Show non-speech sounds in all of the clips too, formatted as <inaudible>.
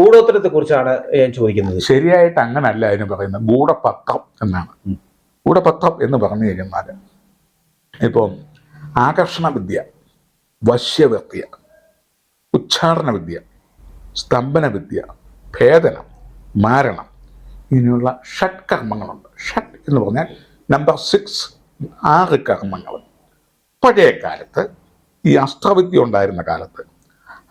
കൂടോത്രത്തെ കുറിച്ചാണ് ഞാൻ ചോദിക്കുന്നത്. ശരിയായിട്ട് അങ്ങനല്ല അതിന് പറയുന്നത്. ഗൂഢപത്രം എന്നാണ്. ഗൂഢപത്രം എന്ന് പറഞ്ഞു കഴിഞ്ഞാൽ ഇപ്പം ആകർഷണ വിദ്യ വശ്യവിദ്യ ഉച്ചാടന വിദ്യ സ്തംഭന വിദ്യ ഭേദനം മാരണം ഇങ്ങനെയുള്ള ഷട്ട് കർമ്മങ്ങളുണ്ട്. ഷട്ട് എന്ന് പറഞ്ഞാൽ നമ്പർ സിക്സ് ആറ് കർമ്മങ്ങൾ. പഴയ കാലത്ത് ഈ അസ്ത്രവിദ്യ ഉണ്ടായിരുന്ന കാലത്ത്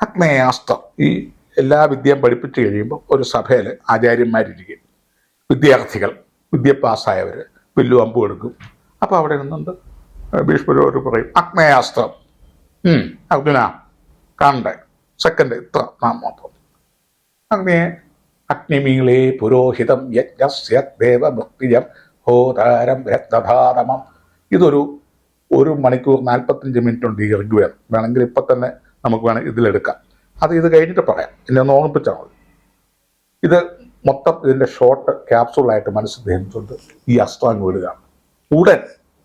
അഗ്നേയാസ്ത്രം ഈ എല്ലാ വിദ്യയും പഠിപ്പിച്ചു കഴിയുമ്പോൾ ഒരു സഭയിൽ ആചാര്യന്മാരിരിക്കും. വിദ്യാർത്ഥികൾ വിദ്യ പാസ്സായവർ വില്ലു അമ്പ് എടുക്കും. അപ്പോൾ അവിടെ നിന്നുണ്ട് ഭീഷ്മരോട് പറയും അഗ്നയാസ്ത്രം അർജുന കാണണ്ടേ സെക്കൻഡ് ഇത്ര നാം മാത്രം അഗ്നിയെ അഗ്നിമീളേ പുരോഹിതം യജ്ഞസ്യ ദേവഭക്തിജം ഹോതാരം രക്തധാരമം ഇതൊരു ഒരു മണിക്കൂർ നാൽപ്പത്തഞ്ച് മിനിറ്റ് ഉണ്ട് ഈ ഋഗ്വേദം വേണമെങ്കിൽ ഇപ്പം തന്നെ നമുക്ക് വേണം ഇതിലെടുക്കാം. അത് ഇത് കഴിഞ്ഞിട്ട് പറയാം. എന്നെ ഒന്ന് ഓർമ്മിപ്പിച്ചാൽ മതി. ഇത് മൊത്തം ഇതിന്റെ ഷോർട്ട് ക്യാപ്സൂളായിട്ട് മനസ്സിൽ ധരിച്ചുകൊണ്ട് ഈ അസ്ത്രം വീടുകയാണ് ഉടൻ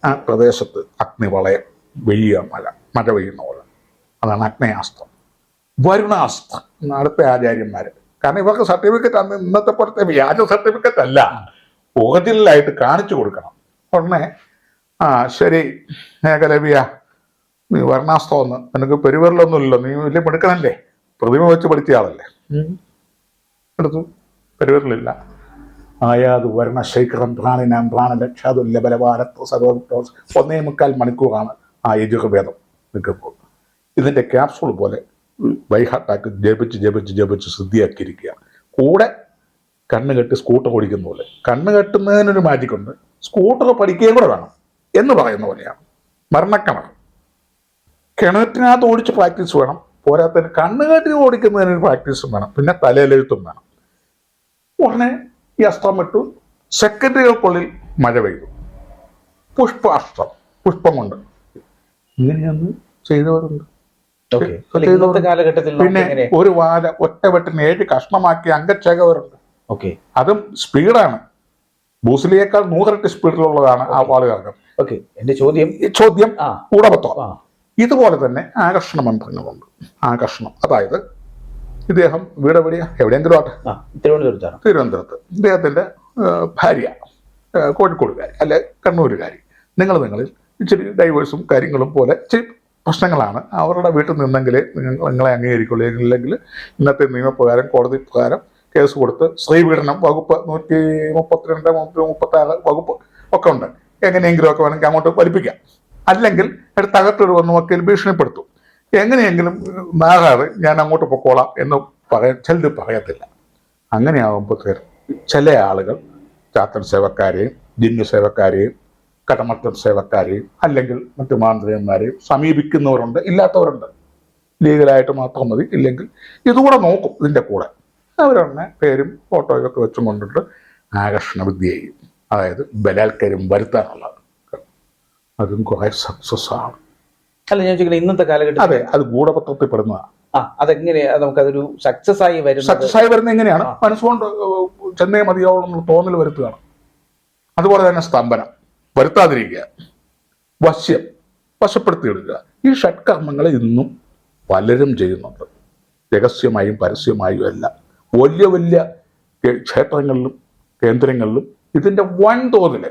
ആ പ്രദേശത്ത് അഗ്നി വളയം വെയ്യുക മഴ മഴ പെയ്യുന്ന പോലെ. അതാണ് അഗ്നയാസ്ത്രം. വരുണാസ്ത്രം. അടുത്ത ആചാര്യന്മാർ കാരണം ഇവർക്ക് സർട്ടിഫിക്കറ്റ് അന്ന് ഇന്നത്തെ പുറത്തെ വ്യാജ സർട്ടിഫിക്കറ്റ് അല്ല. ഒറിജിനലായിട്ട് കാണിച്ചു കൊടുക്കണം. ഉടനെ ആ ശരി ഏകലവ്യ നീ വരണാസ്ത്രം ഒന്ന്. നിനക്ക് പെരുവരലൊന്നുമില്ലല്ലോ. നീ വലിയ മിടുക്കണല്ലേ പ്രതിമ വെച്ച് പഠിച്ച ആളല്ലേ? എടുത്തു പെരുവരലില്ല ആയാത് വരണ ശേഖരം പ്രാണിനാം പ്രാണലക്ഷാതുല്യ ബലവാരത്വ സർവ ഒന്നേ മുക്കാൽ മണിക്കൂറാണ് ആ യജുർവേദം നിൽക്കുമ്പോൾ ഇതിന്റെ ക്യാപ്സൂൾ പോലെ ബൈഹാട്ടാക്കി ജപിച്ച് ജപിച്ച് ജപിച്ച് ശുദ്ധിയാക്കിയിരിക്കുക കൂടെ കണ്ണ് കെട്ടി സ്കൂട്ടർ ഓടിക്കുന്ന പോലെ. കണ്ണ് കെട്ടുന്നതിനൊരു മാജിക് ഉണ്ട്. സ്കൂട്ടർ പഠിക്കുകയും കൂടെ വേണം എന്ന് പറയുന്ന പോലെയാണ്. മരണക്കിണർ. കിണറ്റിനകത്ത് ഓടിച്ച് പ്രാക്ടീസ് വേണം. പോരാത്തതിന് കണ്ണ് കെട്ടി ഓടിക്കുന്നതിന് പ്രാക്ടീസും വേണം. പിന്നെ തലയിലെഴുത്തും വേണം. ഉടനെ ഈ അസ്ത്രം ഇട്ടു. സെക്കൻഡുകൾക്കുള്ളിൽ മഴ പെയ്തു. പുഷ്പാസ്ത്രം പുഷ്പം കൊണ്ട് ഇങ്ങനെയൊന്ന് ചെയ്തവരുണ്ട്. പിന്നെ ഒരു വാല ഒറ്റ വെട്ടിന് ഏഴ് കഷ്ണമാക്കി അംഗച്ചേകവരുണ്ട്. ഓക്കെ അതും സ്പീഡാണ്. ബൂസിലിയേക്കാൾ നൂറിരട്ടി സ്പീഡിലുള്ളതാണ് ആ വാളുകാർക്ക് ഓക്കെ എന്റെ ചോദ്യം? ചോദ്യം ആ. ഇതുപോലെ തന്നെ ആകർഷണ മന്ത്രങ്ങളുണ്ട്. ആകർഷണം. അതായത് ഇദ്ദേഹം വീട് എവിടെയാ? എവിടെയെങ്കിലും ആട്ടെ തിരുവനന്തപുരത്താണ്. തിരുവനന്തപുരത്ത്. ഇദ്ദേഹത്തിന്റെ ഭാര്യ കോഴിക്കോടുകാരി അല്ലെ കണ്ണൂരുകാരി. നിങ്ങൾ നിങ്ങളിൽ ഇച്ചിരി ഡൈവേഴ്സും കാര്യങ്ങളും പോലെ ഇച്ചിരി പ്രശ്നങ്ങളാണ്. അവരുടെ വീട്ടിൽ നിന്നെങ്കിൽ നിങ്ങൾ നിങ്ങളെ അംഗീകരിക്കുള്ളൂ. ഇല്ലെങ്കിൽ ഇന്നത്തെ നിയമപ്രകാരം കോടതി പ്രകാരം കേസ് കൊടുത്ത് സ്ത്രീപീഡനം വകുപ്പ് നൂറ്റി മുപ്പത്തിരണ്ട് മുപ്പത്തി മുപ്പത്തി ആറ് വകുപ്പ് ഒക്കെ ഉണ്ട്. എങ്ങനെയെങ്കിലും ഒക്കെ വേണമെങ്കിൽ അങ്ങോട്ട് പഠിപ്പിക്കാം അല്ലെങ്കിൽ എടുത്ത് വന്ന് വക്കീൽ ഭീഷണിപ്പെടുത്തും. എങ്ങനെയെങ്കിലും മാറാറ് ഞാൻ അങ്ങോട്ട് പൊക്കോളാം എന്ന് പറയാൻ ചിലർ പറയത്തില്ല. അങ്ങനെയാകുമ്പോൾ ചില ആളുകൾ ചാത്തൻ സേവക്കാരെയും ജിന്നു സേവക്കാരെയും കടമത്തൻ സേവക്കാരെയും അല്ലെങ്കിൽ മറ്റു മാന്ത്രികന്മാരെയും സമീപിക്കുന്നവരുണ്ട് ഇല്ലാത്തവരുണ്ട്. ലീഗലായിട്ട് മാത്രം മതി. ഇല്ലെങ്കിൽ ഇതുകൂടെ നോക്കും ഇതിന്റെ കൂടെ. അവരുടെ പേരും ഫോട്ടോയൊക്കെ വെച്ചും കൊണ്ടിട്ട് ആകർഷണ വിദ്യ ചെയ്യും അതായത് ബലാത്കാരം വരുത്താനുള്ളത്. അതും കുറെ സക്സസ് ആണ്. അല്ല ഞാൻ ചോദിക്കുന്നത് ഇന്നത്തെ കാലഘട്ടം അതെ അത് ഗൂഢപത്രത്തിൽ പെടുന്നതാണ് ആ അതെങ്ങനെ നമുക്കതൊരു സക്സസ് ആയി വരുന്നത്? സക്സസ് ആയി വരുന്നത് എങ്ങനെയാണ്? മനസ്സുകൊണ്ട് ചെന്നൈ മതിയാവണം എന്നുള്ള തോന്നൽ വരുത്തുകയാണ്. അതുപോലെ തന്നെ സ്തംഭനം. വരുത്താതിരിക്കുക. വശ്യം. വശപ്പെടുത്തിയെടുക്കുക. ഈ ഷഡ്കർമ്മങ്ങൾ ഇന്നും പലരും ചെയ്യുന്നുണ്ട്. രഹസ്യമായും പരസ്യമായും എല്ലാം. വലിയ വലിയ ക്ഷേത്രങ്ങളിലും കേന്ദ്രങ്ങളിലും ഇതിന്റെ വൻതോതിൽ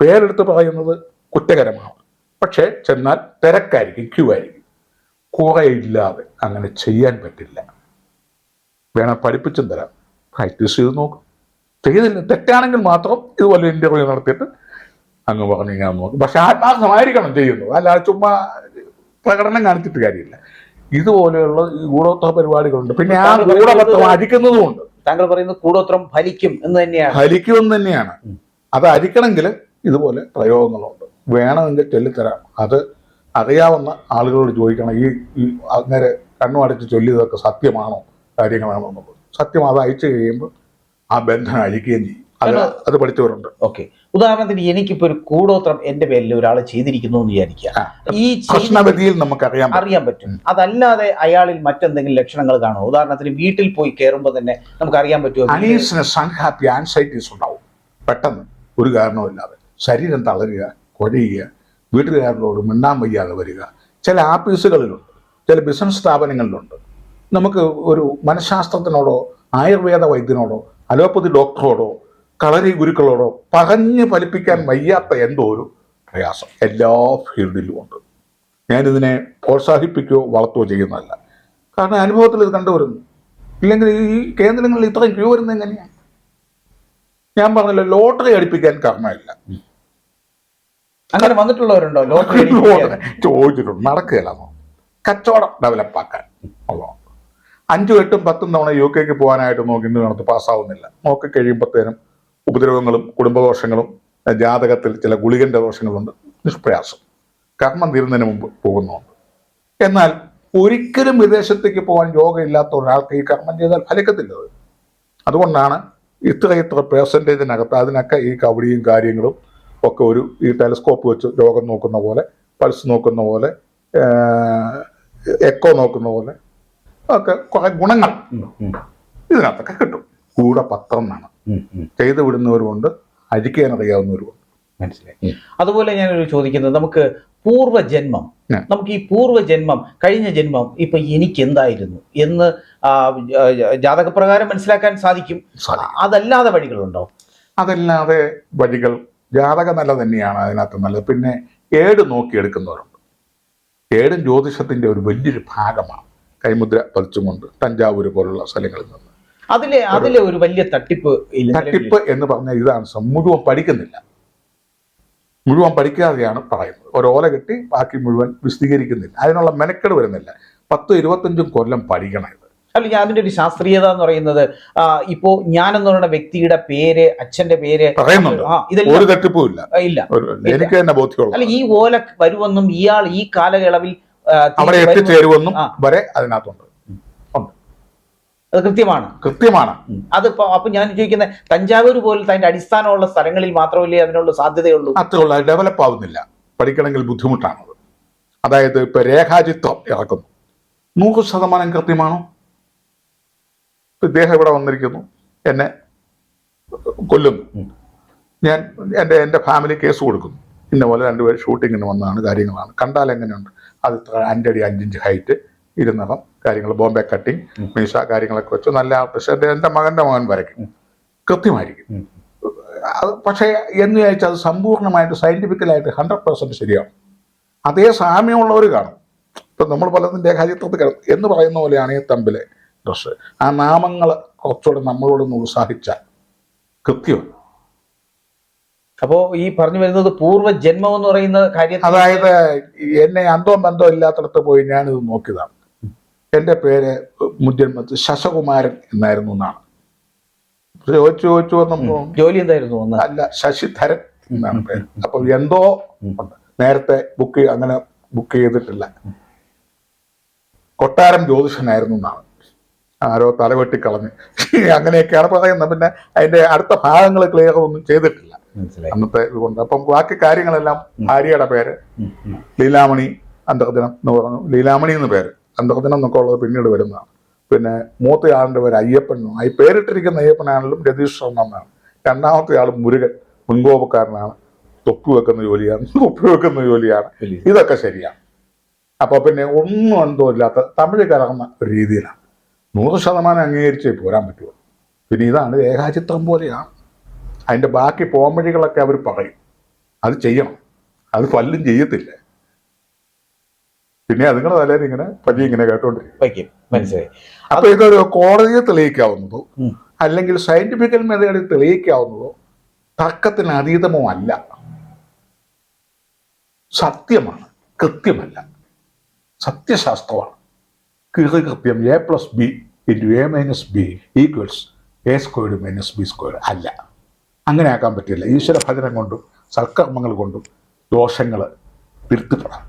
പേരെടുത്ത് പറയുന്നത് കുറ്റകരമാണ് പക്ഷേ ചെന്നാൽ തിരക്കായിരിക്കും ക്യൂ ആയിരിക്കും. കുറയില്ലാതെ അങ്ങനെ ചെയ്യാൻ പറ്റില്ല. വേണം പഠിപ്പിച്ചും തരാം. പ്രാക്ടീസ് ചെയ്ത് നോക്കും. ചെയ്തില്ല തെറ്റാണെങ്കിൽ മാത്രം ഇതുപോലെ ഇന്റർവ്യൂ നടത്തിയിട്ട് അങ്ങ് പറഞ്ഞു ഇങ്ങനെ നോക്കും. പക്ഷെ ആത്മാർത്ഥമായിരിക്കണം ചെയ്യുന്നത്. അല്ലാതെ ചുമ്മാ പ്രകടനം കാണിച്ചിട്ട് കാര്യമില്ല. ഇതുപോലെയുള്ള ഈ ഗൂഢോത്ര പരിപാടികളുണ്ട്. പിന്നെ ആ ഗൂഢപത്രം അരിക്കുന്നതുമുണ്ട് താങ്കൾ പറയുന്നത് കൂടോത്രം ഫലിക്കും എന്ന് തന്നെയാണ്. ഫലിക്കും എന്ന് തന്നെയാണ്. അത് അരിക്കണമെങ്കിൽ ഇതുപോലെ പ്രയോഗങ്ങളുണ്ട്. വേണമെങ്കിൽ ചൊല്ലിത്തരാം. അത് അറിയാവുന്ന ആളുകളോട് ചോദിക്കണം ഈ ഈ അങ്ങനെ കണ്ണുമടച്ച് ചൊല്ലിയതൊക്കെ സത്യമാണോ കാര്യങ്ങളാണോ എന്നുള്ളത്. സത്യം അത് അയച്ചു കഴിയുമ്പോൾ ആ ബന്ധം അഴിക്കുകയും ചെയ്യും. അത് അത് പഠിച്ചവരുണ്ട്. ഓക്കെ. ഉദാഹരണത്തിന് എനിക്കിപ്പോ ഒരു കൂടോത്രം എന്റെ പേരിൽ ഒരാൾ ചെയ്തിരിക്കുന്നു എന്ന് വിചാരിക്കുക. ഈ ചെയ്തി- നമുക്ക് അറിയാൻ പറ്റും. അറിയാൻ പറ്റും. അതല്ലാതെ അയാളിൽ മറ്റെന്തെങ്കിലും ലക്ഷണങ്ങൾ കാണുമോ? ഉദാഹരണത്തിന് വീട്ടിൽ പോയി കയറുമ്പോൾ തന്നെ നമുക്ക് അറിയാൻ പറ്റുമോ അൺഹാപ്പി ആൻസൈറ്റീസ് ഉണ്ടാവും. പെട്ടെന്ന്. ഒരു കാരണവുമില്ലാതെ. ശരീരം തളരുക കുഴയുക വീട്ടുകാരനോട് മിണ്ടാൻ വയ്യാതെ വരിക. ചില ആഫീസുകളിലുണ്ട് ചില ബിസിനസ് സ്ഥാപനങ്ങളിലുണ്ട്. നമുക്ക് ഒരു മനഃശാസ്ത്രത്തിനോടോ ആയുർവേദ വൈദ്യനോടോ അലോപ്പതി ഡോക്ടറോടോ കളരി ഗുരുക്കളോടോ പറഞ്ഞ് ഫലിപ്പിക്കാൻ വയ്യാത്ത എന്തോ ഒരു പ്രയാസം എല്ലാ ഫീൽഡിലും ഉണ്ട്. ഞാനിതിനെ പ്രോത്സാഹിപ്പിക്കുകയോ വളർത്തുകയോ ചെയ്യുന്നതല്ല. കാരണം അനുഭവത്തിൽ ഇത് കണ്ടുവരുന്നു. ഇല്ലെങ്കിൽ ഈ കേന്ദ്രങ്ങളിൽ ഇത്രയും ക്യൂ വരുന്നത് എങ്ങനെയാണ് ഞാൻ പറഞ്ഞല്ലോ ലോട്ടറി അടിപ്പിക്കാൻ കർമ്മമില്ല അങ്ങനെ വന്നിട്ടുള്ളവരുണ്ടോ? <laughs> ലോട്ടറി? ചോദിച്ചിട്ടുണ്ട്. നടക്കുകയില്ലെന്നോ കച്ചവടം ഡെവലപ്പാക്കാൻ ഉള്ളതാണ് അഞ്ചും എട്ടും പത്തും തവണ യു കെക്ക് പോകാനായിട്ട് നോക്കി ഇന്ന് കാണത്ത് പാസ്സാവുന്നില്ല. നോക്കി കഴിയുമ്പോഴത്തേനും ഉപദ്രവങ്ങളും കുടുംബദോഷങ്ങളും ജാതകത്തിൽ ചില ഗുളികന്റെ ദോഷങ്ങളുണ്ട്. നിഷ്പ്രയാസം. കർമ്മം തീരുന്നതിന് മുമ്പ് പോകുന്നുണ്ട്. എന്നാൽ ഒരിക്കലും വിദേശത്തേക്ക് പോകാൻ യോഗമില്ലാത്ത ഒരാൾക്ക് ഈ കർമ്മം ചെയ്താൽ ഫലിക്കത്തില്ല അതുകൊണ്ടാണ് ഇത്ര ഇത്ര പേഴ്സന്റേജിനകത്ത് അതിനൊക്കെ ഈ കബഡിയും കാര്യങ്ങളും ഒക്കെ ഒരു ഈ ടെലസ്കോപ്പ് വെച്ച് രോഗം നോക്കുന്ന പോലെ പൾസ് നോക്കുന്ന പോലെ എക്കോ നോക്കുന്ന പോലെ ഒക്കെ കുറെ ഗുണങ്ങൾ ഇതിനകത്തൊക്കെ കിട്ടും. കൂടെ പത്രം എന്നാണ്. ചെയ്തു വിടുന്നവരുമുണ്ട് അഴിക്കാൻ അറിയാവുന്നവരുമുണ്ട് മനസ്സിലായി അതുപോലെ ഞാനൊരു ചോദിക്കുന്നത് നമുക്ക് പൂർവജന്മം. നമുക്ക് ഈ പൂർവജന്മം കഴിഞ്ഞ ജന്മം ഇപ്പൊ എനിക്ക് എന്തായിരുന്നു എന്ന് ജാതകപ്രകാരം മനസ്സിലാക്കാൻ സാധിക്കും. അതല്ലാതെ വഴികളുണ്ടോ? അതല്ലാതെ വഴികൾ ജാതക നില തന്നെയാണ് അതിനകത്ത് നല്ലത്. പിന്നെ ഏട് നോക്കിയെടുക്കുന്നവരുണ്ട്. ഏടും ജ്യോതിഷത്തിന്റെ ഒരു വലിയൊരു ഭാഗമാണ് കൈമുദ്ര പതിച്ചുകൊണ്ട് തഞ്ചാവൂർ പോലുള്ള സ്ഥലങ്ങളിൽ നിന്ന്. അതിലെ അതിലെ ഒരു വലിയ തട്ടിപ്പ് തട്ടിപ്പ് എന്ന് പറഞ്ഞാൽ ഇതാണ് മുഴുവൻ പഠിക്കുന്നില്ല. മുഴുവൻ പഠിക്കാതെയാണ് പറയുന്നത്. ഒരു ഓല കെട്ടി ബാക്കി മുഴുവൻ വിശദീകരിക്കുന്നില്ല. അതിനുള്ള മെനക്കെട് വരുന്നില്ല. പത്തും ഇരുപത്തഞ്ചും കൊല്ലം പഠിക്കണം അല്ലെങ്കിൽ അതിന്റെ ഒരു ശാസ്ത്രീയത എന്ന് പറയുന്നത് ഇപ്പോ ഞാൻ എന്ന് പറയുന്ന വ്യക്തിയുടെ പേര് അച്ഛന്റെ പേര് ഒരു ഇല്ല. എനിക്ക് തന്നെ ബോധ്യമുള്ള അല്ല ഈ ഓല വരുമെന്നും ഇയാൾ ഈ കാലയളവിൽ അവിടെ എത്തിച്ചേരുമെന്നും. വരെ അതിനകത്തുണ്ട്. അത് കൃത്യമാണ്. കൃത്യമാണ്. അതിപ്പോ അപ്പൊ ഞാൻ ചോദിക്കുന്നത് തഞ്ചാവൂർ പോലത്തെ അതിന്റെ അടിസ്ഥാനമുള്ള സ്ഥലങ്ങളിൽ മാത്രമല്ലേ അതിനുള്ള സാധ്യതയുള്ളൂ? അത്രയുള്ള ഡെവലപ്പ് ആവുന്നില്ല പഠിക്കണമെങ്കിൽ ബുദ്ധിമുട്ടാണത്. അതായത് ഇപ്പൊ രേഖാചിത്വം ഇറക്കുന്നു. നൂറ് ശതമാനം കൃത്യമാണോ? ഇദ്ദേഹം ഇവിടെ വന്നിരിക്കുന്നു. എന്നെ കൊല്ലുന്നു. ഞാൻ എന്റെ എന്റെ ഫാമിലി കേസ് കൊടുക്കുന്നു. ഇന്ന പോലെ രണ്ടുപേർ ഷൂട്ടിങ്ങിന് വന്നതാണ് കാര്യങ്ങളാണ്. കണ്ടാൽ എങ്ങനെയുണ്ട്? അത് ഇത്ര അഞ്ചടി അഞ്ചിഞ്ച് ഹൈറ്റ് ഇരുന്നകം കാര്യങ്ങൾ ബോംബെ കട്ടിങ്. മീശ കാര്യങ്ങളൊക്കെ വെച്ച് നല്ല പക്ഷേ എന്റെ എന്റെ മകന്റെ മകൻ വരയ്ക്കും. കൃത്യമായിരിക്കും. അത് പക്ഷേ എന്ന് ചോദിച്ചാൽ അത് സമ്പൂർണമായിട്ട് സയന്റിഫിക്കലായിട്ട് ഹൺഡ്രഡ് പെർസെന്റ് ശരിയാണ്. അതേ സാമ്യമുള്ളവർ കാണും. ഇപ്പം നമ്മൾ പലതും രേഖാചിത്രത്തിൽ കിടക്കും എന്ന് പറയുന്ന പോലെയാണ് ഈ തമ്പിലെ. ഡ്രസ്സ് ആ നാമങ്ങൾ കുറച്ചുകൂടെ നമ്മളോടൊന്ന് ഉത്സാഹിച്ചാൽ കൃത്യം അപ്പോ ഈ പറഞ്ഞു വരുന്നത് പൂർവജന്മം എന്ന് പറയുന്ന കാര്യം അതായത് എന്നെ അന്തോ ബന്ധോ ഇല്ലാത്തടത്ത് പോയി ഞാനിത് നോക്കിയതാണ്. എന്റെ പേര് മുജന്മത്ത് ശശകുമാരൻ എന്നായിരുന്നു എന്നാണ്. ചോദിച്ചു ചോദിച്ചു വന്നപ്പോ ജോലി എന്തായിരുന്നു അല്ല ശശിധരൻ എന്നാണ് പേര്. അപ്പൊ എന്തോ നേരത്തെ ബുക്ക് അങ്ങനെ ബുക്ക് ചെയ്തിട്ടില്ല. കൊട്ടാരം ജ്യോതിഷനായിരുന്നു എന്നാണ്. ആരോ തലവെട്ടിക്കളഞ്ഞ് അങ്ങനെയൊക്കെയാണ് പറയുന്നത്. പിന്നെ അതിന്റെ അടുത്ത ഭാഗങ്ങൾ ക്ലിയർ ഒന്നും ചെയ്തിട്ടില്ല. അന്നത്തെ ഇതുകൊണ്ട്. അപ്പം ബാക്കി കാര്യങ്ങളെല്ലാം ഭാര്യയുടെ പേര്. ലീലാമണി അന്തർദിനം എന്ന് പറഞ്ഞു. ലീലാമണി എന്ന് പേര്. അന്തർദിനം എന്നൊക്കെ ഉള്ളത് പിന്നീട് വരുന്നതാണ്. പിന്നെ മൂത്ത ആളിന്റെ പേര് അയ്യപ്പൻ ആയി ഈ പേരിട്ടിരിക്കുന്ന അയ്യപ്പനാണെങ്കിലും രതീഷ് ശർമ്മ എന്നാണ്. രണ്ടാമത്തെ ആൾ മുരുകൻ. മുൻകോപക്കാരനാണ്. തൊപ്പി വെക്കുന്ന ജോലിയാണ്. <laughs> തൊപ്പി വെക്കുന്ന ജോലിയാണ്. ഇതൊക്കെ ശരിയാണ്. അപ്പൊ പിന്നെ ഒന്നും എന്തോ ഇല്ലാത്ത തമിഴ് കലർന്ന ഒരു രീതിയിലാണ്. നൂറ് ശതമാനം അംഗീകരിച്ചേ പോരാൻ പറ്റുള്ളൂ. പിന്നെ ഇതാണ് രേഖാചിത്രം പോലെയാണ് അതിന്റെ ബാക്കി പോംവഴികളൊക്കെ അവർ പറയും. അത് ചെയ്യണം. അത് പല്ലും ചെയ്യത്തില്ല. പിന്നെ അതുങ്ങളുടെ തലേന്ന് ഇങ്ങനെ പതി ഇങ്ങനെ കേട്ടോണ്ടിരിക്കും. മനസ്സിലായി. അപ്പൊ ഇതൊരു കോടതിയെ തെളിയിക്കാവുന്നതോ അല്ലെങ്കിൽ സയന്റിഫിക്കൽ മെത്തേഡിൽ തെളിയിക്കാവുന്നതോ തർക്കത്തിന് അതീതമോ അല്ല. സത്യമാണ്. കൃത്യമല്ല. സത്യശാസ്ത്രമാണ്. കൃത്യം A plus B into A minus B equals A squared minus B squared അല്ല. അങ്ങനെ ആക്കാൻ പറ്റില്ല. ഈശ്വര ഭജനം കൊണ്ടും സൽക്കർമ്മങ്ങൾ കൊണ്ടും ദോഷങ്ങൾ തിരുത്തപ്പെടാം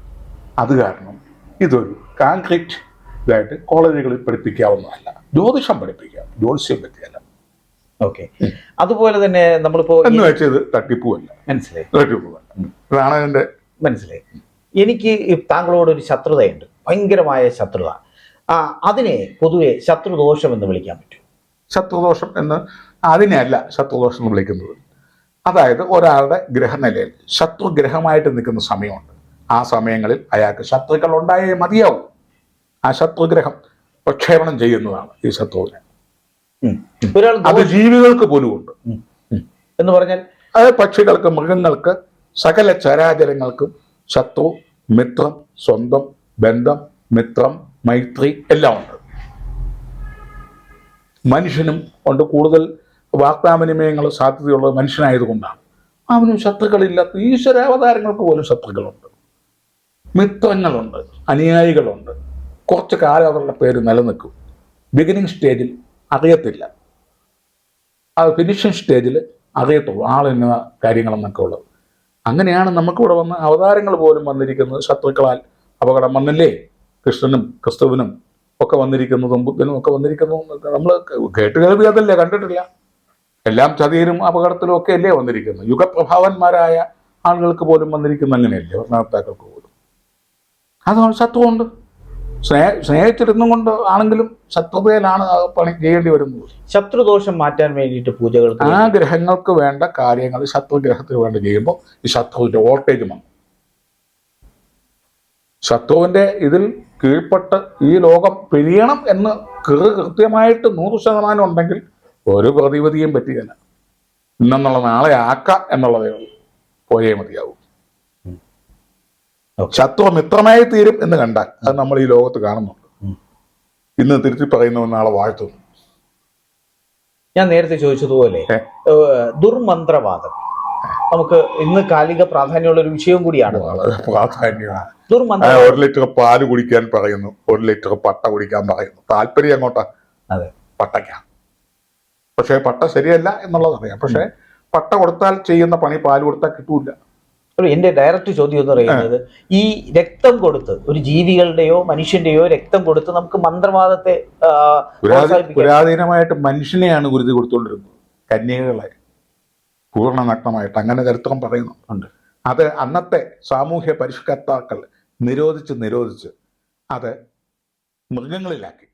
അത് കാരണം ഇതൊരു കാൺക്രീറ്റ് ഇതായിട്ട് കോളേജുകളിൽ പഠിപ്പിക്കാവുന്നതല്ല. ജ്യോതിഷം പഠിപ്പിക്കാം. ജ്യോതിഷം പറ്റിയല്ല. ഓക്കെ അതുപോലെ തന്നെ നമ്മളിപ്പോ എന്ന് വെച്ചത് തട്ടിപ്പുമല്ല മനസ്സിലായി. തട്ടിപ്പുമല്ല അതാണ് അതിന്റെ മനസ്സിലായി. എനിക്ക് താങ്കളോട് ഒരു ശത്രുതയുണ്ട്. ഭയങ്കരമായ ശത്രുത. ആ അതിനെ പൊതുവെ ശത്രുദോഷം എന്ന് വിളിക്കാൻ പറ്റും. ശത്രുദോഷം എന്ന് അതിനെയല്ല ശത്രുദോഷം എന്ന് വിളിക്കുന്നത്. അതായത് ഒരാളുടെ ഗ്രഹനിലയിൽ ശത്രുഗ്രഹമായിട്ട് നിൽക്കുന്ന സമയമുണ്ട്. ആ സമയങ്ങളിൽ അയാൾക്ക് ശത്രുക്കൾ ഉണ്ടായേ മതിയാവും. ആ ശത്രുഗ്രഹം പ്രക്ഷേപണം ചെയ്യുന്നതാണ് ഈ ശത്രുവിനെ. അത് ജീവികൾക്ക് പോലും ഉണ്ട് എന്ന് പറഞ്ഞാൽ അത് പക്ഷികൾക്ക് മൃഗങ്ങൾക്ക് സകല ചരാചരങ്ങൾക്കും ശത്രു മിത്രം സ്വന്തം ബന്ധം മിത്രം മൈത്രി എല്ലാം ഉണ്ട്. മനുഷ്യനും ഉണ്ട്. കൂടുതൽ വാർത്താവിനിമയങ്ങൾ സാധ്യതയുള്ളത് മനുഷ്യനായതുകൊണ്ടാണ്. അവനും ശത്രുക്കളില്ലാത്ത ഈശ്വരാവതാരങ്ങൾക്ക് പോലും ശത്രുക്കളുണ്ട്. മിത്രങ്ങളുണ്ട്. അനുയായികളുണ്ട്. കുറച്ച് കാലം അവരുടെ പേര് നിലനിൽക്കും. ബിഗിനിങ് സ്റ്റേജിൽ അറിയത്തില്ല. അത് ഫിനിഷിംഗ് സ്റ്റേജിൽ അറിയത്തുള്ളൂ. ആളെന്ന കാര്യങ്ങളെന്നൊക്കെ ഉള്ളത്. അങ്ങനെയാണ് നമുക്കിവിടെ വന്ന് അവതാരങ്ങൾ പോലും വന്നിരിക്കുന്നത്. ശത്രുക്കളാൽ അപകടം വന്നില്ലേ? കൃഷ്ണനും ക്രിസ്തുവിനും ഒക്കെ വന്നിരിക്കുന്നതും ബുദ്ധനും ഒക്കെ വന്നിരിക്കുന്നു നമ്മൾ കേട്ട് കേൾവി അതല്ലേ കണ്ടിട്ടില്ല. എല്ലാം ചതിയിലും അപകടത്തിലും ഒക്കെ അല്ലേ വന്നിരിക്കുന്നത്. യുഗപ്രഭാവന്മാരായ ആളുകൾക്ക് പോലും വന്നിരിക്കുന്നു അങ്ങനെയല്ലേ? ഭരണകർത്താക്കൾക്ക് പോലും. അത് സത്വമുണ്ട് സ്നേഹ സ്നേഹിച്ചിരുന്നും കൊണ്ട് ആണെങ്കിലും ശത്രുതയിലാണ് പണി ചെയ്യേണ്ടി വരുന്നത്. ശത്രുദോഷം മാറ്റാൻ വേണ്ടിയിട്ട് പൂജകൾ ആ ഗ്രഹങ്ങൾക്ക് വേണ്ട കാര്യങ്ങൾ ശത്രുഗ്രഹത്തിന് വേണ്ടി ചെയ്യുമ്പോൾ ഈ ശത്രുവിന്റെ വോൾട്ടേജ് വന്നു ശത്രുവിന്റെ ഇതിൽ കീഴ്പ്പെട്ട് ഈ ലോകം പിരിയണം എന്ന് കൃ കൃത്യമായിട്ട് നൂറ് ശതമാനം ഉണ്ടെങ്കിൽ ഒരു പ്രതിവിധിയും പറ്റിയല്ല. ഇന്നെന്നുള്ള നാളെ ആക്കാം എന്നുള്ളതേ ഉള്ളൂ. പോയേ മതിയാവും. ശത്രു മിത്രമായി തീരും എന്ന് കണ്ടാൽ അത് നമ്മൾ ഈ ലോകത്ത് കാണുന്നുണ്ട്. ഇന്ന് തിരുത്തി പറയുന്നവൻ നാളെ വാഴ്ത്തുന്നു. ഞാൻ നേരത്തെ ചോദിച്ചതുപോലെ. ദുർമന്ത്രവാദം. നമുക്ക് ഇന്ന് കാലിക പ്രാധാന്യമുള്ള ഒരു വിഷയം കൂടിയാണ്. പ്രാധാന്യമാണ്. ഒരു ലിറ്റർ പാൽ കുടിക്കാൻ പറയുന്നു. ഒരു ലിറ്റർ പട്ട കുടിക്കാൻ പറയുന്നു. താല്പര്യം അങ്ങോട്ടാ? അതെ. പട്ടയ്ക്കാണ് പക്ഷെ പട്ട ശരിയല്ല എന്നുള്ളത് അറിയാം. പക്ഷേ പട്ട കൊടുത്താൽ ചെയ്യുന്ന പണി പാൽ കൊടുത്താൽ കിട്ടൂല. എന്റെ ഡയറക്റ്റ് ചോദ്യം എന്ന് പറയുന്നത് ഈ രക്തം കൊടുത്ത് ഒരു ജീവികളുടെയോ മനുഷ്യന്റെയോ രക്തം കൊടുത്ത് നമുക്ക് മന്ത്രവാദത്തെ. പുരാതനമായിട്ട് മനുഷ്യനെയാണ് ഗുരുതി കൊടുത്തുകൊണ്ടിരുന്നത്. കന്യകകളെ. പൂർണ നഗ്നമായിട്ട് അങ്ങനെ ചരിത്രം പറയുന്നു ഉണ്ട്. അത് അന്നത്തെ സാമൂഹ്യ പരിഷ്കർത്താക്കൾ നിരോധിച്ച് നിരോധിച്ച് അത് മൃഗങ്ങളിലാക്കി